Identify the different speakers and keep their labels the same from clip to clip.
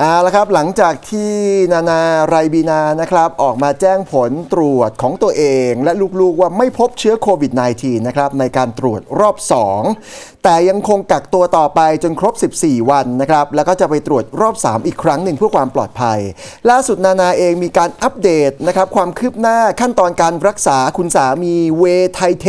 Speaker 1: เอาละครับหลังจากที่นานาไรบีนานะครับออกมาแจ้งผลตรวจของตัวเอง และลูกๆว่าไม่พบเชื้อโควิด -19 นะครับในการตรวจรอบ 2 แต่ยังคงกักตัวต่อไปจนครบ 14 วันนะครับแล้วก็จะไปตรวจรอบ 3 อีกครั้งหนึ่งเพื่อความปลอดภัย ล่าสุดนานาเองมีการอัปเดตนะครับความคืบหน้าขั้นตอนการรักษาคุณสามีเวไทเท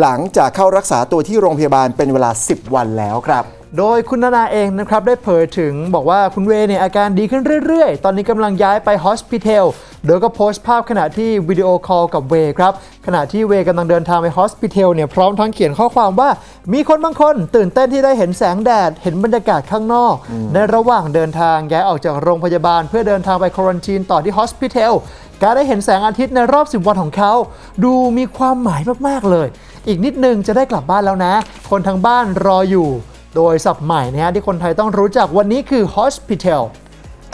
Speaker 1: หลังจากเข้ารักษาตัวที่โรงพยาบาลเป็นเวลา 10 วันแล้วครับ
Speaker 2: โดยคุณนานาเองนะครับได้เผยถึงบอกว่าคุณเวย์เนี่ยอาการดีขึ้นเรื่อยๆ ตอนนี้กำลังย้ายไปฮอสพิทอลโดยก็โพสต์ภาพขณะที่วิดีโอคอลกับเวย์ครับ ขณะที่เวย์กำลังเดินทางไปฮอสพิทอลเนี่ยพร้อมทั้งเขียนข้อความว่า มีคนบางคนตื่นเต้นที่ได้เห็นแสงแดด เห็นบรรยากาศข้างนอก ในระหว่างเดินทางย้ายออกจากโรงพยาบาล เพื่อเดินทางไปควอนตีนต่อที่ฮอสพิทอลการได้เห็นแสงอาทิตย์ในรอบ 10 วันของเขา ดูมีความหมายมากๆเลย อีกนิดนึงจะได้กลับบ้านแล้วนะ คนทางบ้านรออยู่ โดยศัพท์ใหม่นะฮะที่คนไทยต้องรู้จักวันนี้คือ hospital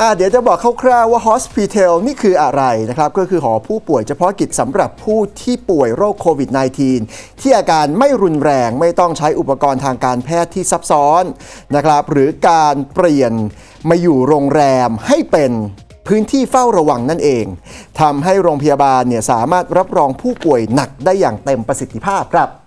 Speaker 1: อ่าเดี๋ยวจะบอกคร่าวๆว่า hospital นี่คืออะไรนะครับ ก็คือหอผู้ป่วยเฉพาะกิจสำหรับผู้ที่ป่วยโรคโควิด -19 ที่อาการไม่รุนแรงไม่ต้องใช้อุปกรณ์ทางการแพทย์ที่ซับซ้อนนะครับ หรือการเปลี่ยนมาอยู่โรงแรมให้เป็นพื้นที่เฝ้าระวังนั่นเอง ทำให้โรงพยาบาลเนี่ยสามารถรับรองผู้ป่วยหนักได้อย่างเต็มประสิทธิภาพครับ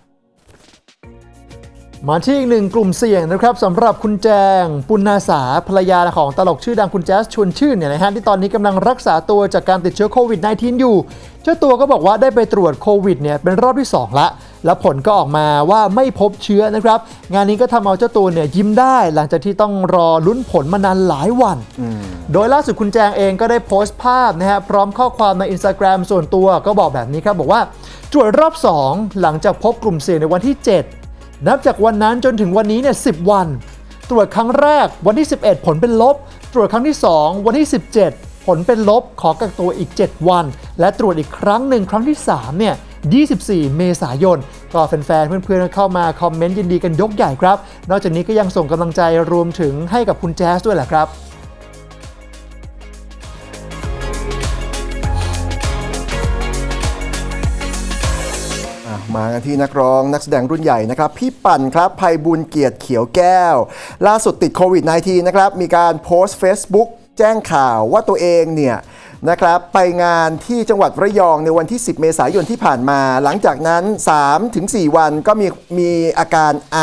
Speaker 2: มาที่อีกหนึ่งกลุ่มเสี่ยงนะครับสำหรับคุณแจง ปุณนาสาภรรยาของตลกชื่อดังคุณแจ๊สชวนชื่นเนี่ยนะฮะที่ตอนนี้กำลังรักษาตัวจากการติดเชื้อโควิด -19 อยู่ เจ้าตัวก็บอกว่าได้ไปตรวจโควิดเนี่ยเป็นรอบที่ 2 ละ แล้วผลก็ออกมาว่าไม่พบเชื้อนะครับ งานนี้ก็ทำเอาเจ้าตัวเนี่ยยิ้มได้ หลังจากที่ต้องรอลุ้นผลมานานหลายวัน โดยล่าสุดคุณแจงเองก็ได้โพสต์ภาพนะฮะพร้อมข้อความใน Instagram ส่วนตัวก็บอกแบบนี้ครับบอกว่าตรวจรอบ 2 หลังจากพบกลุ่มเสี่ยงในวันที่ 7 นับจากวันนั้นจนถึงวันนี้เนี่ย10วัน ตรวจครั้งแรกวันที่ 11 ผลเป็นลบ ตรวจครั้งที่ 2 วันที่ 17 ผลเป็นลบขอกักตัวอีก 7 วัน และตรวจอีกครั้งหนึ่งครั้งที่3เนี่ย24 เมษายน ก็แฟนๆ เพื่อนๆ เข้ามาคอมเมนต์ยินดีกันยกใหญ่ครับ นอกจากนี้ก็ยังส่งกำลังใจรวมถึงให้กับคุณแจ๊สด้วยแหละครับ
Speaker 1: มากันที่นักร้องนักแสดงรุ่นใหญ่นะครับ พี่ปั่นครับภัยบุญเกียรติเขียวแก้ว ล่าสุดติดโควิด -19 นะครับ มีการโพสต์ Facebook แจ้งข่าวว่าตัวเองเนี่ยนะครับไปงานที่จังหวัดระยองในวันที่ 10 เมษายนที่ผ่านมา หลังจากนั้น 3-4 วันก็มีมีอาการไอ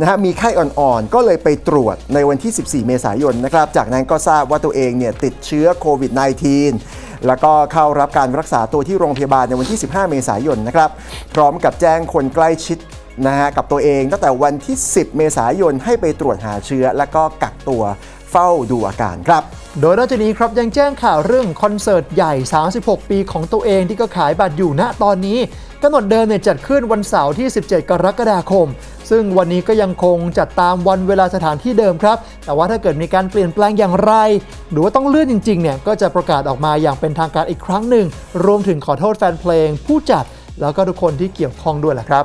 Speaker 1: นะฮะมีไข้อ่อนๆ ก็เลยไปตรวจในวันที่ 14 เมษายนนะครับ จากนั้นก็ทราบว่าตัวเองเนี่ยติดเชื้อโควิด -19 แล้วก็เข้ารับการรักษาตัวที่โรงพยาบาลในวันที่ 15 เมษายนนะครับ พร้อมกับแจ้งคนใกล้ชิดนะฮะกับตัวเองตั้งแต่วันที่ 10 เมษายนให้ไปตรวจหาเชื้อ และก็กักตัวเฝ้าดูอาการครับ
Speaker 2: โดยนอกจากนี้ครับยังแจ้งข่าวเรื่องคอนเสิร์ตใหญ่ 36 ปีของตัวเองที่ก็ขายบัตรอยู่ณตอนนี้กำหนดเดิมเนี่ยจัดขึ้นวันเสาร์ที่ 17 กรกฎาคม ซึ่งวันนี้ก็ยังคงจัดตามวันเวลาสถานที่เดิมครับ แต่ว่าถ้าเกิดมีการเปลี่ยนแปลงอย่างไร หรือว่าต้องเลื่อนจริงๆเนี่ยก็จะประกาศออกมาอย่างเป็นทางการอีกครั้งหนึ่ง รวมถึงขอโทษแฟนเพลง ผู้จัดแล้วก็ทุกคนที่เกี่ยวข้องด้วยแหละครับ